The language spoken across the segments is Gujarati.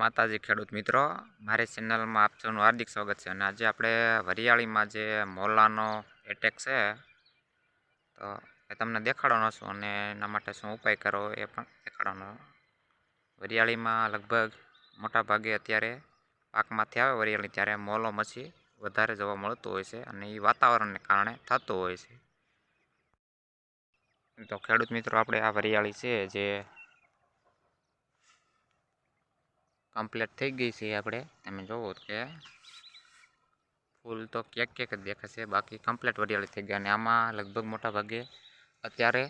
માતાજી ખેડૂત મિત્રો, મારી ચેનલમાં આપ હાર્દિક સ્વાગત છે અને આજે આપણે વરિયાળીમાં જે મોલાનો એટેક છે, તો એ તમને દેખાડવાનો છું અને એના માટે શું ઉપાય કરો એ પણ દેખાડવાનો. વરિયાળીમાં લગભગ મોટા ભાગે અત્યારે પાકમાંથી આવે વરિયાળી ત્યારે મોલો મચી વધારે જોવા મળતું હોય છે અને એ વાતાવરણને કારણે થતું હોય છે. તો ખેડૂત મિત્રો, આપણે આ વરિયાળી છે જે કમ્પ્લીટ થઈ ગઈ છે આપણે. તમે જોવો કે ફૂલ તો ક્યાંક ક્યાંક જ દેખાશે. બાકી કમ્પ્લીટ વરિયાળી થઈ ગઈ અને આમાં લગભગ મોટા ભાગે અત્યારે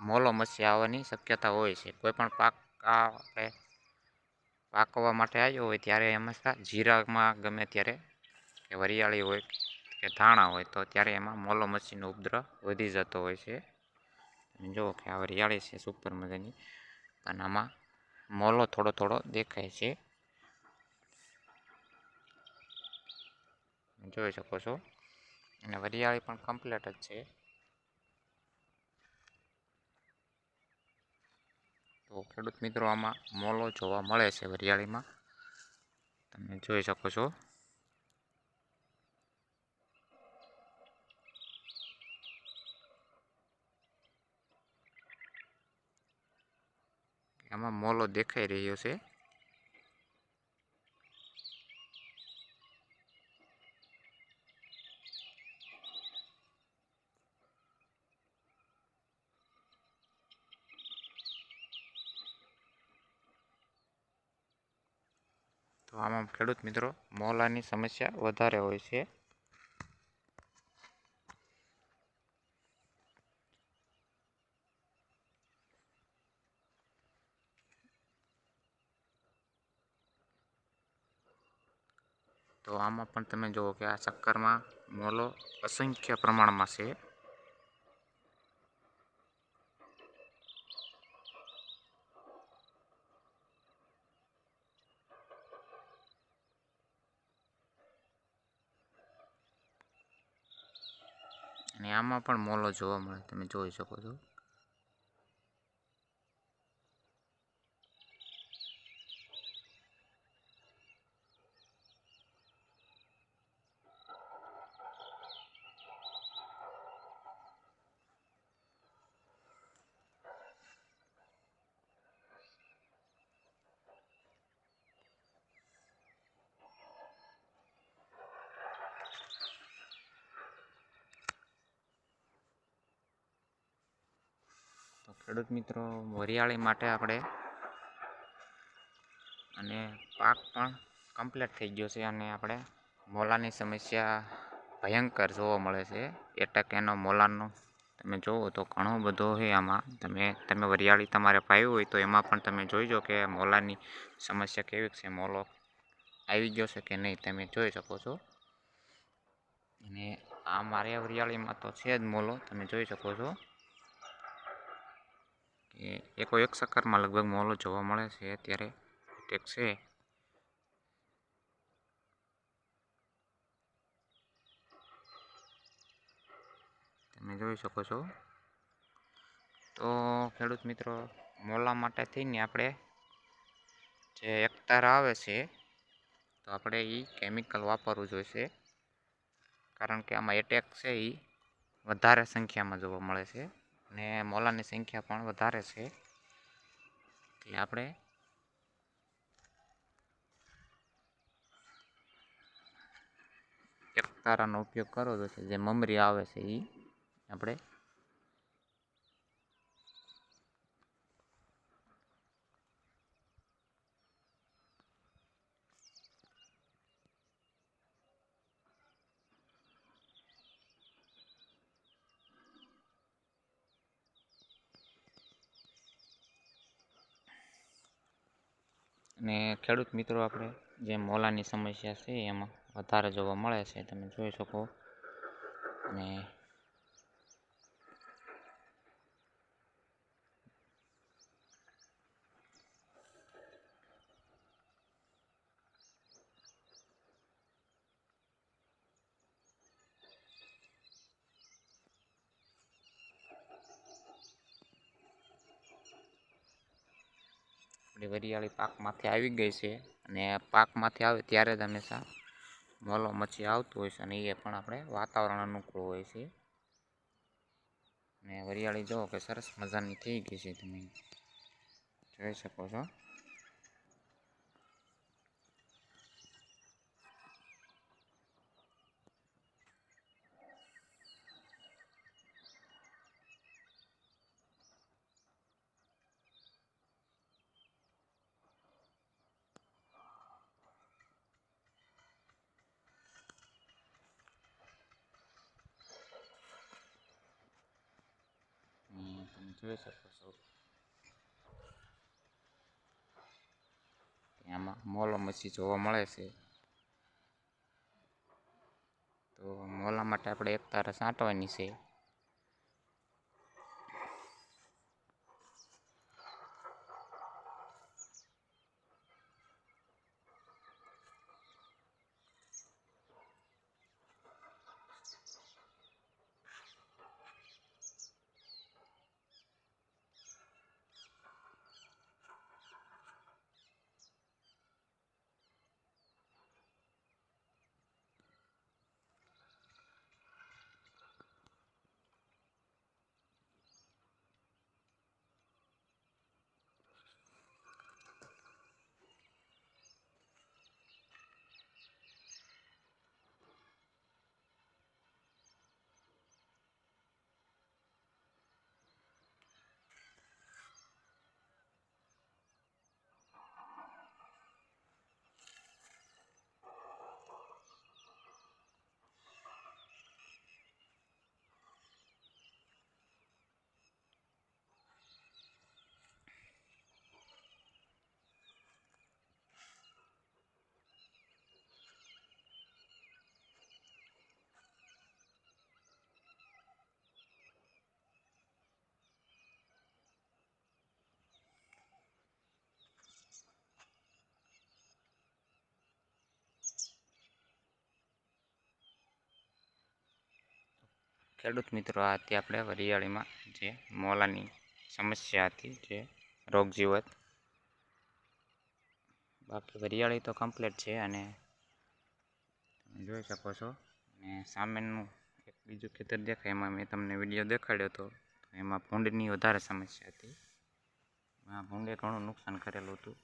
મોલો મચ્છી આવવાની શક્યતા હોય છે. કોઈ પણ પાક આપણે પાકવા માટે આવ્યો હોય ત્યારે હંમેશા જીરામાં ગમે ત્યારે કે વરિયાળી હોય કે ધાણા હોય તો ત્યારે એમાં મોલો મચ્છીનો ઉપદ્રવ વધી જતો હોય છે. જુઓ કે આ વરિયાળી છે સુપર મજાની. અને આમાં મોલો થોડો થોડો દેખાય છે. જોઈ શકો છો. અને વરિયાળી પણ કમ્પ્લીટ જ છે. તો ખેડૂત મિત્રો, આમાં મોલો જોવા મળે છે વરિયાળીમાં. તમે જોઈ શકો છો. આમાં મોલો દેખાઈ રહ્યો છે. તો આમાં ખેડૂત મિત્રો, મોલાની સમસ્યા વધારે હોય છે. તો આમાં પણ તમે જુઓ કે આ ચક્કરમાં મોલો અસંખ્ય પ્રમાણમાં છે અને આમાં પણ મોલો જોવા મળે તમે જોઈ શકો છો. ખેડૂત મિત્રો, વરિયાળી માટે આપણે અને પાક પણ કમ્પ્લીટ થઈ ગયો છે અને આપણે મોલાની સમસ્યા ભયંકર જોવા મળે છે. એટક એનો મોલાનો તમે જુઓ તો ઘણો બધો છે આમાં. તમે તમે વરિયાળી તમારે પાવી હોય તો એમાં પણ તમે જોઈજો કે મોલાની સમસ્યા કેવી છે, મોલો આવી ગયો છે કે નહીં તમે જોઈ શકો છો. અને આ મારે વરિયાળીમાં તો છે જ મોલો, તમે જોઈ શકો છો. કે એકો એક સક્કરમાં લગભગ મોલો જોવા મળે છે અત્યારે ટેક છે. તમે જોઈ શકો છો. તો ખેડૂત મિત્રો, મોલા માટે થઈને આપણે જે એકતાર આવે છે, તો આપણે એ કેમિકલ વાપરવું જોઈશે. કારણ કે આમાં એટેક છે એ વધારે સંખ્યામાં જોવા મળે છે. અને મોલાની સંખ્યા પણ વધારે છે. એટલે આપણે એક તારાનો ઉપયોગ કરવો તો જે મમરી આવે છે એ આપણે અને ખેડૂત મિત્રો આપણે જે મોલાની સમસ્યા છે એમાં વધારે જોવા મળે છે, તમે જોઈ શકો. અને આપણી વરિયાળી પાકમાંથી આવી ગઈ છે અને પાકમાંથી આવે ત્યારે જ હંમેશા મોલો મચ્છી આવતું હોય છે અને એ પણ આપણે વાતાવરણ અનુકૂળ હોય છે. અને વરિયાળી જુઓ કે સરસ મજાની થઈ ગઈ છે તમે જોઈ શકો છો હમ, તમે જોઈ શકો છો આમાં મોલો મચ્છી જોવા મળે છે તો મોલા માટે આપણે એક તારે સાંટવાની છે ખેડૂત મિત્રો, આ હતી આપણે વરિયાળીમાં જે મોલાની સમસ્યા હતી, જે રોગ જીવત બાકી વરિયાળી તો કમ્પ્લીટ છે અને તમે જોઈ શકો છો. અને સામેનું એક બીજું ખેતર દેખાય, એમાં મેં તમને વીડિયો દેખાડ્યો હતો. એમાં ભૂંડની વધારે સમસ્યા હતી. એમાં ભૂંડે ઘણું નુકસાન કરેલું હતું.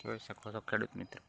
જોઈ શકો છો ખેડૂત મિત્રો.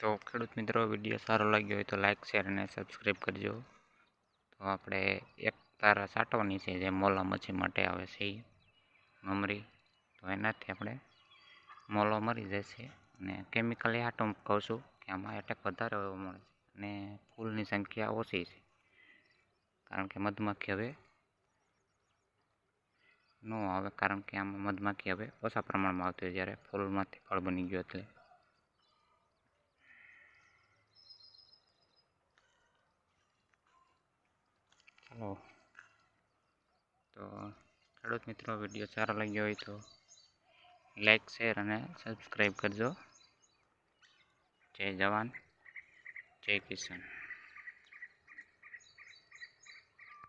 તો ખેડૂત મિત્રો, વીડિયો સારો લાગ્યો હોય તો લાઇક શેર અને સબસ્ક્રાઈબ કરજો. તો આપણે એક તારા સાટવાની છે જે મોલા મચ્છી માટે આવે છે મમરી. તો એનાથી આપણે મોલો મરી જશે અને કેમિકલ એ આટો કહું છું કે આમાં એટેક વધારે એવો મળે છે અને ફૂલની સંખ્યા ઓછી છે. કારણ કે મધમાખી હવે ન આવે, કારણ કે આમાં મધમાખી હવે ઓછા પ્રમાણમાં આવતી હોય જ્યારે ફૂલમાંથી ફળ બની ગયો એટલે. ચાલો તો ખેડૂત મિત્રો, વીડિયો સારો લાગ્યો હોય તો લાઈક શેર અને સબસ્ક્રાઈબ કરજો. જય જવાન, જય કિશન